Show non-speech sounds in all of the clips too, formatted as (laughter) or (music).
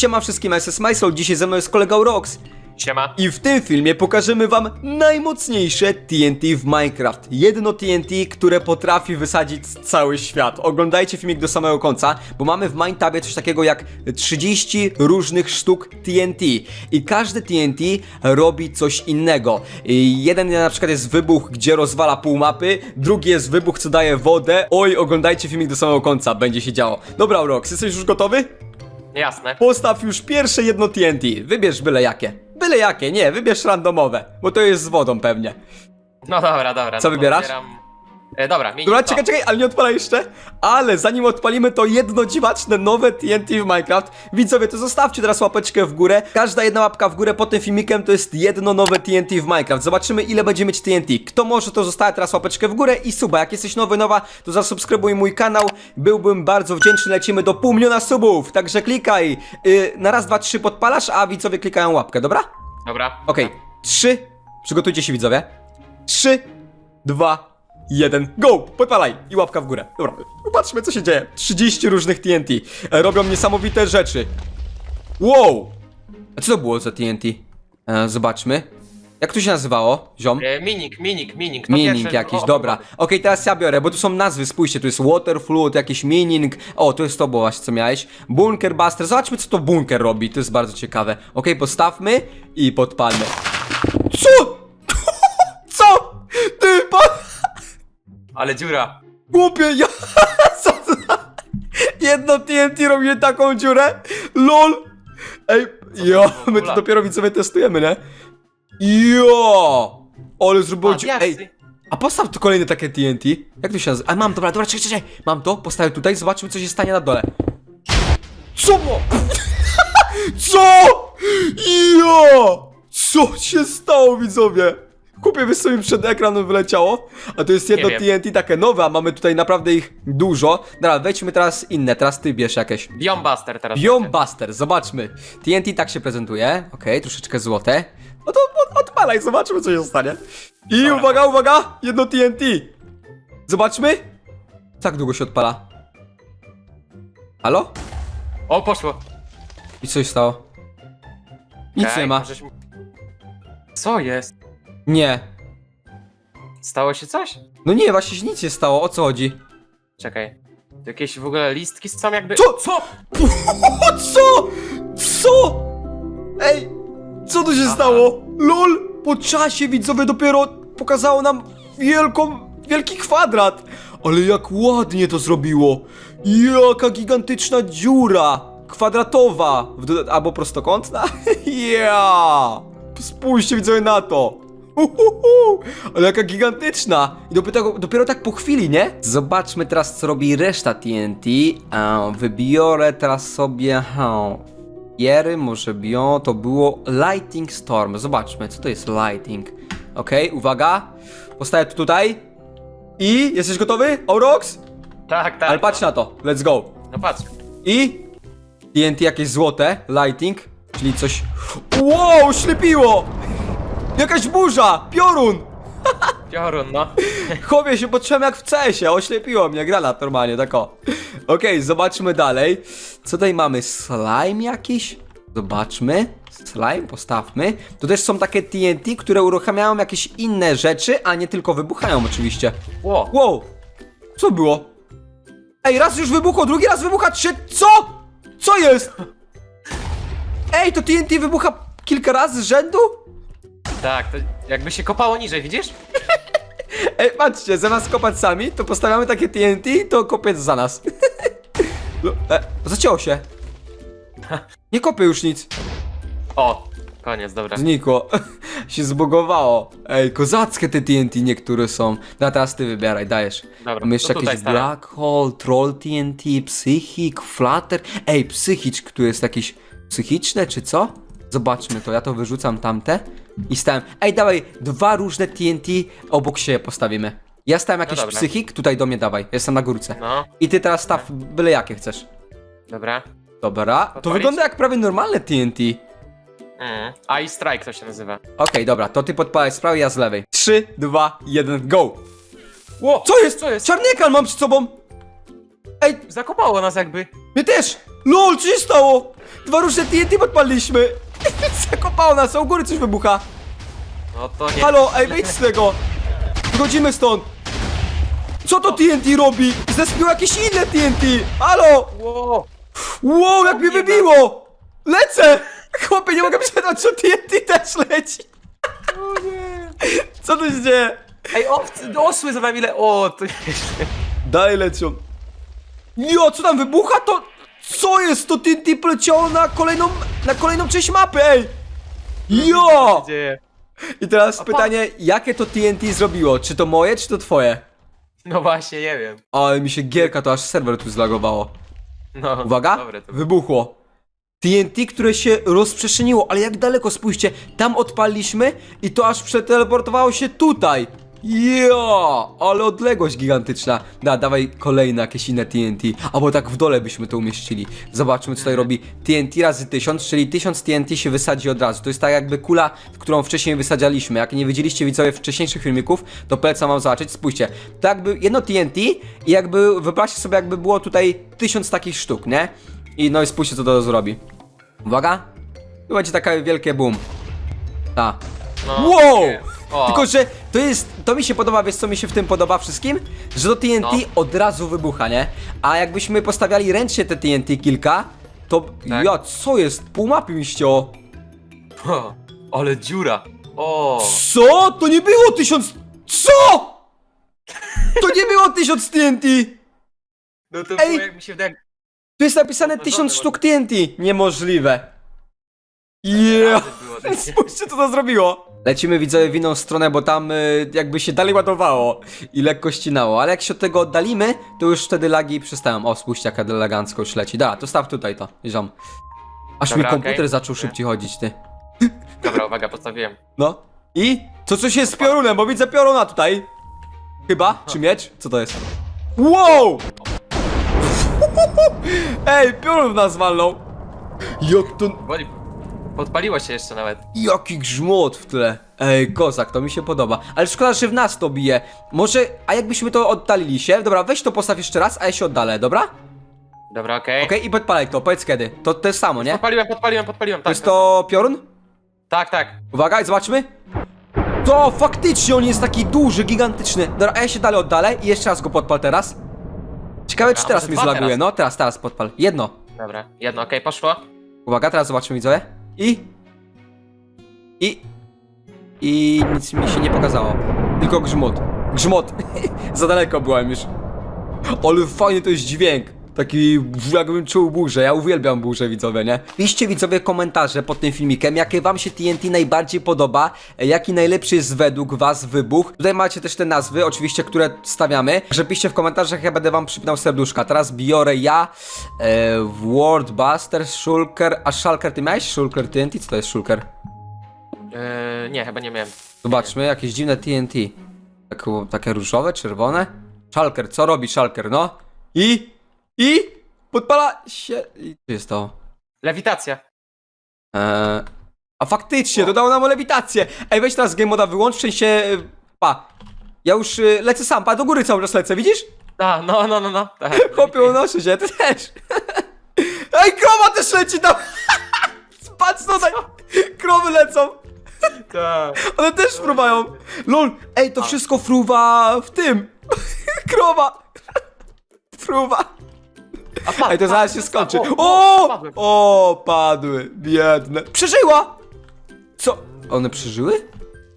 Siema wszystkim, SS Mysol, dzisiaj ze mną jest kolega Rox. Siema. I w tym filmie pokażemy wam najmocniejsze TNT w Minecraft. Jedno TNT, które potrafi wysadzić cały świat. Oglądajcie filmik do samego końca, bo mamy w Mindtabie coś takiego jak 30 różnych sztuk TNT. I każdy TNT robi coś innego. I jeden na przykład jest wybuch, gdzie rozwala pół mapy, drugi jest wybuch, co daje wodę. Oj, oglądajcie filmik do samego końca, będzie się działo. Dobra, Rox, jesteś już gotowy? Jasne. Postaw już pierwsze jedno TNT. Wybierz byle jakie. Byle jakie, nie, wybierz randomowe, bo to jest z wodą pewnie. No dobra, dobra. Co no to wybierasz? Wybieram... E, dobra, Dobra, to. czekaj, czekaj, ale nie odpalaj jeszcze. Ale zanim odpalimy to jedno dziwaczne nowe TNT w Minecraft, widzowie, to zostawcie teraz łapeczkę w górę. Każda jedna łapka w górę pod tym filmikiem to jest jedno nowe TNT w Minecraft. Zobaczymy ile będzie mieć TNT. Kto może, to zostawia teraz łapeczkę w górę i suba. Jak jesteś nowy, nowa, to zasubskrybuj mój kanał. Byłbym bardzo wdzięczny, lecimy do pół miliona subów. Także klikaj. Yy, na raz, dwa, trzy podpalasz, a widzowie klikają łapkę, dobra? Dobra. Okej, trzy. Przygotujcie się widzowie. Trzy, dwa, jeden, go! Podpalaj! I łapka w górę. Dobra, popatrzmy co się dzieje. 30 różnych TNT. Robią niesamowite rzeczy. Wow! A co to było za TNT? E, zobaczmy. Jak to się nazywało, ziom? E, minik, minik, minik. To Mining pierwsze- jakiś, o, dobra. Okej, teraz ja biorę, bo tu są nazwy, spójrzcie, tu jest Water Flood, jakiś mining. O, to jest to było właśnie, co miałeś. Bunker Buster, zobaczmy, co to bunker robi, to jest bardzo ciekawe. Okej, postawmy i podpalmy. Co? Ty, pa... Ale dziura. Głupie, ja... (laughs) Co za... Jedno TNT robi taką dziurę? LOL! Ej, jo, my to dopiero widzowie testujemy, nie? Jo! Ale zrobiło diaksy. Ej, a postaw tu kolejne takie TNT. Jak to się nazywa? A mam, dobra, dobra, czekaj, czekaj. Mam to, postawię tutaj, zobaczymy co się stanie na dole. Co? (laughs) Co? Jo! Co się stało, widzowie? Kupię wy sobie przed ekranem wyleciało, a to jest jedno Nie TNT takie nowe, a mamy tutaj naprawdę ich dużo. Dobra, wejdźmy teraz inne, teraz ty bierz jakieś. Biome Buster teraz. Buster, zobaczmy. TNT tak się prezentuje. Okej, troszeczkę złote. No to od, odpalaj, zobaczmy co się stanie. I Dobra. uwaga, uwaga! Jedno TNT. Zobaczmy. Tak długo się odpala. Halo? O, poszło. I co się stało? Nic Okej, nie ma. możesz mi- Co jest? Nie. Stało się coś? No nie, właśnie się nic nie stało, o co chodzi? Czekaj. Tu jakieś w ogóle listki są jakby... Co? Co? O (laughs) co? Co? Ej, co tu się Aha. stało? LOL, po czasie widzowie dopiero pokazało nam wielką, wielki kwadrat. Ale jak ładnie to zrobiło. Jaka gigantyczna dziura. Kwadratowa. W doda- albo prostokątna. (laughs) Ja. Spójrzcie widzowie na to. Uhuhu, ale jaka gigantyczna! I dopiero, dopiero tak po chwili, nie? Zobaczmy teraz, co robi reszta TNT. E, wybiorę teraz sobie. Jery, może bio, to było Lighting Storm. Zobaczmy, co to jest Lighting. Okej, uwaga. Postawię to tutaj. I jesteś gotowy? Aurox? Tak, tak. Ale patrz na to. Let's go. No patrz. I TNT jakieś złote, lighting, czyli coś. Wow, ślepiło! Jakaś burza, piorun! Piorun, no. (laughs) Chowię się, poczułem jak w CS-ie, oślepiło mnie, granat normalnie, tak o. Okej, zobaczmy dalej. Co tutaj mamy? Slime jakiś? Zobaczmy. Slime, postawmy. Tu też są takie TNT, które uruchamiają jakieś inne rzeczy, a nie tylko wybuchają oczywiście. Ło. Wow! Co było? Ej, raz już wybuchło, drugi raz wybucha, trzy... Co? Co jest? Ej, to TNT wybucha kilka razy z rzędu? Tak, to jakby się kopało niżej, widzisz? (laughs) Ej, patrzcie, zamiast kopać sami, to postawiamy takie TNT, to kopiec za nas. (laughs) No, e, zacięło się. Nie kopię już nic. O, koniec, dobra. Znikło. (laughs) się zbugowało. Ej, kozackie te TNT niektóre są. No teraz ty wybieraj, dajesz. Dobra, Mamy jeszcze to tutaj jakiś stawiam. Black Hole, Troll TNT, Psychic, Flutter. Ej, Psychic, który jest jakiś psychiczny, czy co? Zobaczmy to, ja to wyrzucam tamte i stałem. Ej, dawaj, dwa różne TNT obok siebie postawimy. Ja stałem jakiś dobra. psychik, tutaj do mnie dawaj, jestem na górce. No, I ty teraz staw byle jakie chcesz. dobra. Dobra, to wygląda jak prawie normalne TNT. Mm. Ice Strike to się nazywa. Okej, dobra, to ty podpalaj z prawej, ja z lewej. 3, 2, 1, go! Ło, Co jest? Co jest? Czarny ekran mam przed sobą! Ej, Zakopało nas jakby. my też! LOL, co się stało? Dwa różne TNT podpaliliśmy. (laughs) Zakopało nas, a u góry coś wybucha. No to nie. Halo, ej, wyjdź z tego! Wychodzimy stąd! Co to TNT robi? Zespił jakieś inne TNT! Halo! Wow. Wow, jak mnie wybiło! Lecę! Chłopie, nie mogę przeczytać, co TNT też leci! Co tu się dzieje? Ej, owcy, osły za nami le... O, to Dalej lecią. Jo, co tam wybucha? To... Co jest? To TNT poleciało na kolejną... na kolejną część mapy, ej! Jo! się dzieje. I teraz pytanie, jakie to TNT zrobiło? Czy to moje, czy to twoje? No właśnie, nie wiem. Ale mi się gierka, to aż serwer tu zlagowało. No, Uwaga, Dobre to wybuchło. TNT, które się rozprzestrzeniło, ale jak daleko, spójrzcie, tam odpaliliśmy i to aż przeteleportowało się tutaj. Jo, ale odległość gigantyczna. Da, dawaj kolejne jakieś inne TNT, albo tak w dole byśmy to umieścili. Zobaczmy, co tutaj robi. TNT razy 1000, czyli 1000 TNT się wysadzi od razu. To jest tak jakby kula, którą wcześniej wysadzaliśmy. Jak nie widzieliście widzowie wcześniejszych filmików, to polecam wam zobaczyć. Spójrzcie, to jakby jedno TNT i jakby wyobraźcie sobie, jakby było tutaj 1000 takich sztuk, nie? I no i spójrzcie, co to zrobi. Uwaga. Tu będzie taka wielkie boom. Ta. No, Wow! O. Tylko, że to jest, to mi się podoba, wiesz co mi się w tym podoba wszystkim? Że to TNT No. od razu wybucha, nie? A jakbyśmy postawiali ręcznie te TNT kilka, to Tak. ja, co jest? Pół mapy mi ścięło. O, ale dziura. O. Co? To nie było tysiąc... Co? To nie było tysiąc TNT! No to Ej! było jak mi się wydaje... Tu jest napisane Otworzone tysiąc ładnie. sztuk TNT. Niemożliwe. Yeah. Było. (laughs) Spójrzcie co to zrobiło. Lecimy widzowie w inną stronę, bo tam y, jakby się dalej ładowało i lekko ścinało, ale jak się od tego oddalimy, to już wtedy lagi przestają. O, spójrzcie jaka elegancko już leci. Da, to staw tutaj to, ziom. Aż Dobra, mi komputer okej. zaczął szybciej chodzić, ty. Dobra, uwaga, postawiłem. No. I? Co coś jest z piorunem, bo widzę pioruna tutaj. Chyba? Czy miecz? Co to jest? Wow! (laughs) Ej, piorun w nas walnął. Jak to... Woli... Podpaliło się jeszcze nawet. Jaki grzmot w tle. Ej, kozak, to mi się podoba. Ale szkoda, że w nas to bije. Może, a jakbyśmy to oddalili się? Dobra, weź to postaw jeszcze raz, a ja się oddalę, dobra? Dobra, okej. Okej, i podpalaj to, powiedz kiedy. To to jest samo, nie? Podpaliłem, podpaliłem, podpaliłem, To tak. jest to piorun? Tak, tak. Uwaga, i zobaczmy. To faktycznie on jest taki duży, gigantyczny. Dobra, a ja się dalej oddalę i jeszcze raz go podpal teraz. Ciekawe, czy A, teraz może mi dwa zlaguje. teraz? No, teraz, teraz podpal. Jedno. Dobra, jedno, okej, poszło. Uwaga, teraz zobaczymy widzowie. I... I... I nic mi się nie pokazało. Tylko grzmot. Grzmot. (laughs) Za daleko byłem już. Ale fajny to jest dźwięk. Taki jakbym czuł burzę. Ja uwielbiam burzę widzowie, nie? Piszcie widzowie komentarze pod tym filmikiem, jakie wam się TNT najbardziej podoba, e, jaki najlepszy jest według was wybuch. Tutaj macie też te nazwy, oczywiście, które stawiamy. Że piszcie w komentarzach, ja będę wam przypinał serduszka. Teraz biorę ja, e, World Buster, Shulker, a Shulker, ty miałeś Shulker TNT? Co to jest Shulker? Yy, nie, chyba nie miałem. Zobaczmy, jakieś dziwne TNT. Tak, takie różowe, czerwone. Shulker, co robi Shulker, no? I? I? Podpala się... I co jest to? Lewitacja. Eee, a faktycznie, dodało nam lewitację. Ej, weź teraz game moda wyłącz, w sensie... e, Pa. Ja już y, lecę sam, pa, do góry cały czas lecę, widzisz? A, no, no, no, no. Tak. (laughs) Chłopie, unoszę się, ty też. (laughs) Ej, krowa też leci tam. (laughs) Patrz tutaj. Krowy lecą. Tak. One też fruwają. Lol, ej, to wszystko fruwa w tym. Krowa. Fruwa. A padł, Ej, to zaraz się skończy. O! padłem. O, padły. Biedne. Przeżyła! Co? One przeżyły?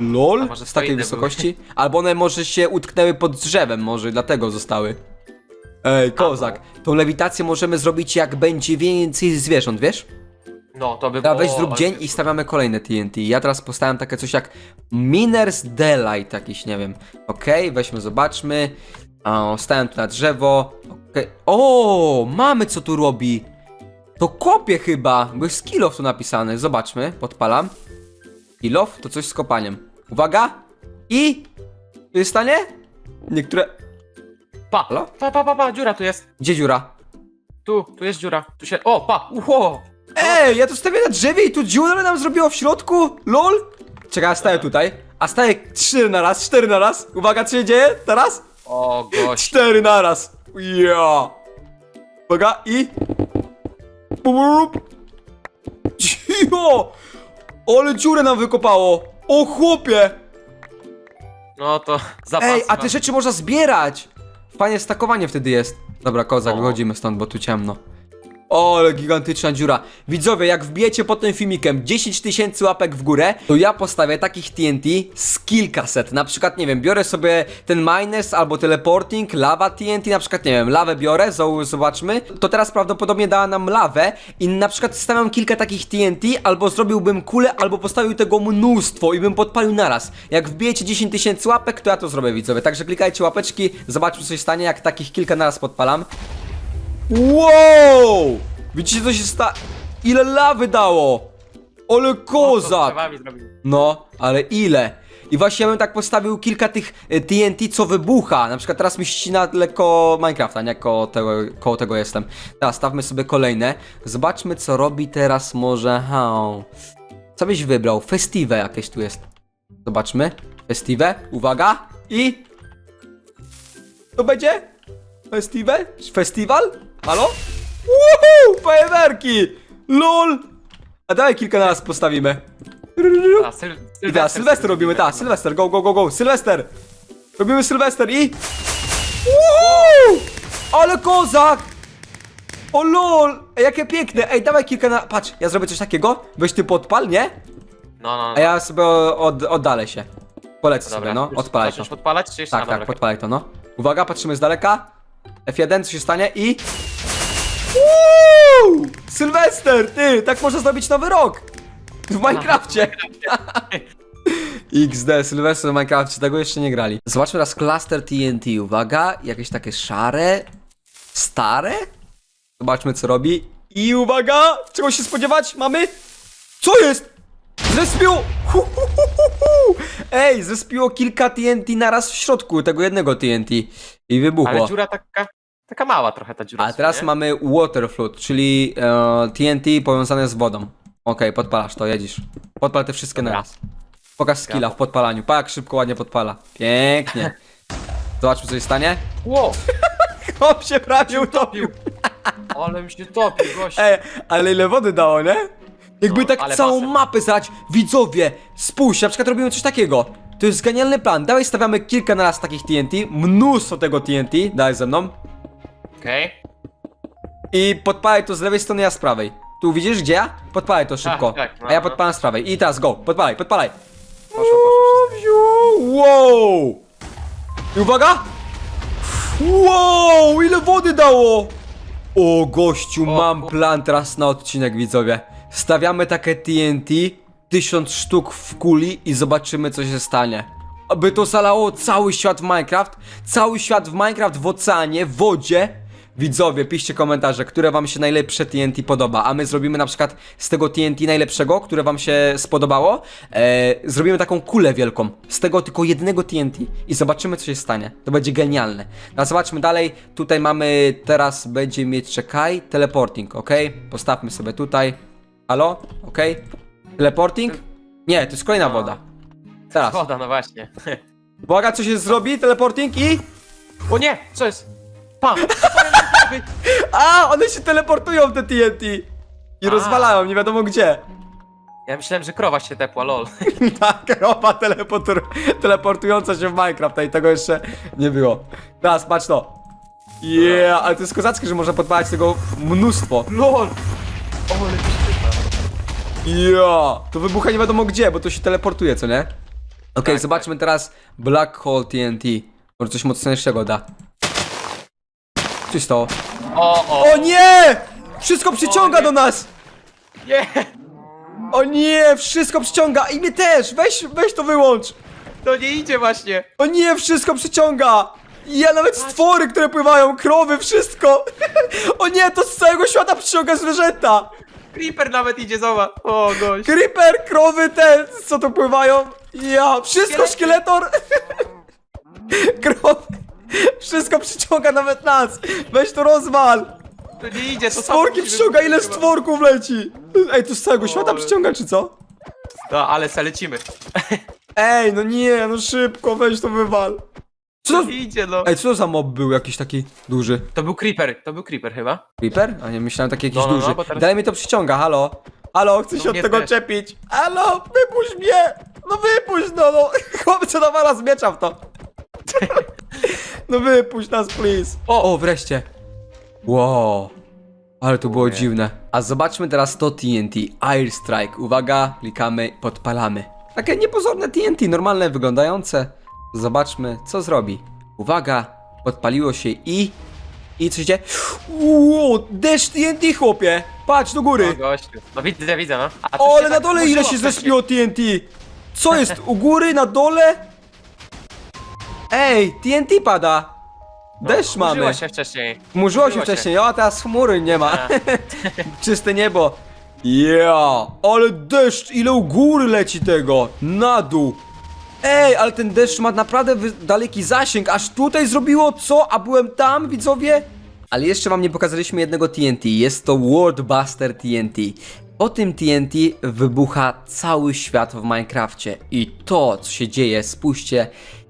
Lol? A może Z takiej wysokości? Albo one może się utknęły pod drzewem, może dlatego zostały. Ej, kozak. Tą lewitację możemy zrobić jak będzie więcej zwierząt, wiesz? No, to by było... weź zrób dzień i stawiamy kolejne TNT. Ja teraz postawiam takie coś jak Miners Delight, jakiś, nie wiem. Okej, weźmy, zobaczmy. O, stawiam tu na drzewo. Okej. O, mamy co tu robi. To kopie chyba, bo jest kilof tu napisane. Zobaczmy, podpalam. Kilof to coś z kopaniem. Uwaga! I... Tu jest stanie? Niektóre... Pa, Halo? pa, pa, pa, pa, dziura tu jest. Gdzie dziura? Tu, tu jest dziura. Tu się... O, pa, uho! Ej, ja tu stawię na drzewie i tu dziurę nam zrobiło w środku? LOL? Czekaj, ja staję tutaj. A staję trzy na raz, cztery na raz. Uwaga, co się dzieje teraz? O, gość. Cztery na raz. Ja. Uwaga, i... Bup. Cicho! Ale dziurę nam wykopało! O chłopie! No to zapas. Ej, a te rzeczy można zbierać! Fajne stakowanie wtedy jest. Dobra, kozak, O. wychodzimy stąd, bo tu ciemno. O, ale gigantyczna dziura. Widzowie, jak wbijecie pod tym filmikiem 10 tysięcy łapek w górę, to ja postawię takich TNT z kilkaset. Na przykład, nie wiem, biorę sobie ten Mines albo Teleporting, Lava TNT, na przykład, nie wiem, lawę biorę, zo- zobaczmy. To teraz prawdopodobnie dała nam lawę i na przykład stawiam kilka takich TNT, albo zrobiłbym kulę, albo postawił tego mnóstwo i bym podpalił naraz. Jak wbijecie 10 tysięcy łapek, to ja to zrobię, widzowie. Także klikajcie łapeczki, zobaczmy co się stanie, jak takich kilka naraz podpalam. Wow! Widzicie co się sta... Ile lawy dało! Ale kozak! No, ale ile? I właśnie ja bym tak postawił kilka tych e, TNT, co wybucha. Na przykład teraz mi ścina lekko Minecrafta, nie? Koło tego, koło tego jestem. Teraz stawmy sobie kolejne. Zobaczmy, co robi teraz może... Ha. Co byś wybrał? Festiwe jakieś tu jest. Zobaczmy. Festiwe. Uwaga. I... To będzie? Festiwe? Festiwal? Halo? Woohoo! Fajerwerki! LOL! A daj kilka na nas postawimy. A, syl I teraz Sylwester robimy, tak, Sylwester, go, go, go, go, Sylwester! Robimy Sylwester i... Woo! Ale kozak! O lol! Ej, jakie piękne! Ej, dawaj kilka na... Patrz, ja zrobię coś takiego, weź ty podpal, nie? No, no, no. A ja sobie od, oddalę się. Polecę Dobra, sobie, no, już odpalaj to. zaczniesz podpalać, czy jeszcze? Tak, A, tak, dobra. podpalaj to, no. Uwaga, patrzymy z daleka. F1, co się stanie i... Sylwester, ty, tak można zrobić nowy rok! W Minecrafcie! (laughs) XD, Sylwester w Minecrafcie, tego jeszcze nie grali. Zobaczmy teraz cluster TNT, uwaga, jakieś takie szare, stare? Zobaczmy co robi. I uwaga, czego się spodziewać? Mamy... Co jest? Zespiło! (laughs) Hu, hu, hu, hu, hu. Ej, zespiło kilka TNT naraz w środku tego jednego TNT. I wybuchło. Ale dziura taka, taka mała trochę ta dziura. A teraz nie? mamy water flood, czyli e, TNT powiązane z wodą. Okej, podpalasz to, jedziesz. Podpal te wszystkie Dobra. naraz. Pokaż skilla w podpalaniu. Pa, jak szybko, ładnie podpala. Pięknie. (laughs) Zobaczmy, co się stanie. Wow, (laughs) Hop się prawie utopił. ale mi się topił, gość. Ej, ale ile wody dało, nie? Jakby No, tak ale całą basen. mapę zać, widzowie, spójrz, na przykład robimy coś takiego. To jest genialny plan. Dawaj stawiamy kilka naraz takich TNT, mnóstwo tego TNT, daj ze mną. Okej. I podpalaj to z lewej strony, ja z prawej. Tu widzisz gdzie ja? Podpalaj to szybko. tak, no, A ja no. podpalam z prawej. I teraz go, podpalaj, podpalaj. Poszło, poszło. Wziu, Wow! I uwaga! Wow, ile wody dało! O gościu, O, mam kur- plan teraz na odcinek, widzowie. Stawiamy takie TNT, tysiąc sztuk w kuli i zobaczymy, co się stanie. Aby to zalało cały świat w Minecraft, cały świat w Minecraft w oceanie, w wodzie. Widzowie, piszcie komentarze, które wam się najlepsze TNT podoba, a my zrobimy na przykład z tego TNT najlepszego, które wam się spodobało, e, zrobimy taką kulę wielką, z tego tylko jednego TNT i zobaczymy co się stanie. To będzie genialne. No zobaczmy dalej, tutaj mamy, teraz będzie mieć, czekaj, teleporting, ok? Postawmy sobie tutaj. Halo? Ok? Teleporting? Nie, to jest kolejna No. woda. Teraz. Woda, no właśnie. Uwaga, co się zrobi? Teleporting i... O nie, co jest? Pa! (laughs) A, one się teleportują te TNT! I A. rozwalają, nie wiadomo gdzie. Ja myślałem, że krowa się tepła, lol. (laughs) Tak, ropa teleportur, teleportująca się w Minecraft, a i tego jeszcze nie było. Teraz, patrz to. Yeah, ale to jest kozackie, że można podpalać tego mnóstwo. LOL! O, ale to się Yeah, to wybucha nie wiadomo gdzie, bo to się teleportuje, co nie? Okej, Tak, zobaczmy teraz Black Hole TNT. Może coś mocniejszego da. Się stało? O, o, O nie! Wszystko przyciąga nie. do nas! nie! O nie, wszystko przyciąga i mnie też! Weź, weź to wyłącz! To nie idzie właśnie! O nie, wszystko przyciąga! Ja nawet stwory, które pływają, krowy, wszystko! (laughs) O nie, to z całego świata przyciąga zwierzęta! Creeper nawet idzie, zobacz! O, gość! Creeper, krowy, te, co tu pływają? Ja, wszystko, szkieletor! (laughs) Krowy! Wszystko przyciąga nawet nas! Weź to rozwal! To nie idzie, to samo Stworki musimy przyciąga, ile chyba. stworków leci! Ej, to z całego świata ale- przyciąga, czy co? No, ale se lecimy. Ej, no nie, no szybko, weź to wywal. Co to... Idzie no. Ej, co to za mob był jakiś taki duży? To był creeper, to był creeper chyba. Creeper? A nie, myślałem taki jakiś No, no, no, duży. bo teraz- Dalej mnie to przyciąga, halo? Halo, chcę No się od mnie tego też. czepić. Halo, wypuść mnie! No wypuść, no, no. (laughs) Chłopcze nawala z miecza w to. (laughs) No wypuść nas, please. O, o, wreszcie. Wow. Ale to było dziwne. A zobaczmy teraz to TNT. Air Strike. Uwaga, klikamy, podpalamy. Takie niepozorne TNT, normalne, wyglądające. Zobaczmy, co zrobi. Uwaga, podpaliło się i... I co się dzieje? Wow, deszcz TNT, chłopie! Patrz do góry! O, gościu. No widzę, widzę, no. A coś O, się ale na tak dole ile się wcześniej. zespiło TNT! Co jest? U góry, na dole? Ej, TNT pada! No, Deszcz mamy. burzyło się wcześniej. Murzyło się wcześniej, o, teraz chmury nie ma. A. (laughs) Czyste niebo. Ja, ale deszcz, ile u góry leci tego, na dół. Ej, ale ten deszcz ma naprawdę wy- daleki zasięg, aż tutaj zrobiło co? A byłem tam, widzowie? Ale jeszcze wam nie pokazaliśmy jednego TNT, jest to Worldbuster TNT. Po tym TNT wybucha cały świat w Minecrafcie i to, co się dzieje, spójrzcie,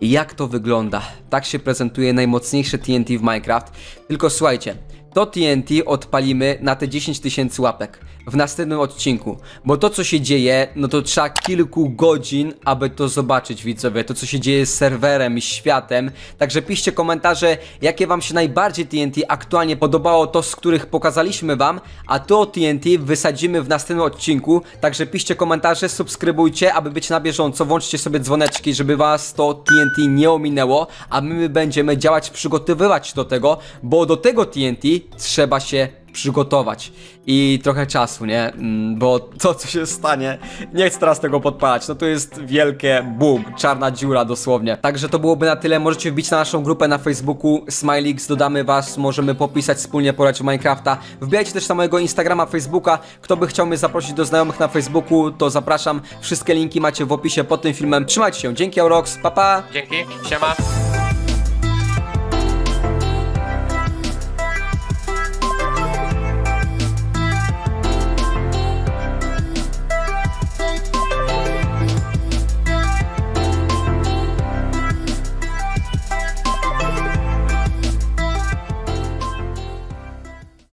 jak to wygląda. Tak się prezentuje najmocniejsze TNT w Minecraft. Tylko słuchajcie, to TNT odpalimy na te 10 tysięcy łapek w następnym odcinku, bo to co się dzieje, no to trzeba kilku godzin, aby to zobaczyć widzowie, to co się dzieje z serwerem i światem, także piszcie komentarze, jakie wam się najbardziej TNT aktualnie podobało, to z których pokazaliśmy wam, a to TNT wysadzimy w następnym odcinku, także piszcie komentarze, subskrybujcie, aby być na bieżąco, włączcie sobie dzwoneczki, żeby was to TNT nie ominęło, a my będziemy działać, przygotowywać do tego, bo do tego TNT trzeba się przygotować i trochę czasu, nie? Mm, Bo to, co się stanie, nie chcę teraz tego podpalać, no to jest wielkie boom, czarna dziura dosłownie. Także to byłoby na tyle, możecie wbić na naszą grupę na Facebooku, Smilix, dodamy was, możemy popisać wspólnie porać Minecrafta. Wbijajcie też na mojego Instagrama, Facebooka, kto by chciał mnie zaprosić do znajomych na Facebooku, to zapraszam, wszystkie linki macie w opisie pod tym filmem. Trzymajcie się, dzięki Aurox, pa pa! Dzięki, siema.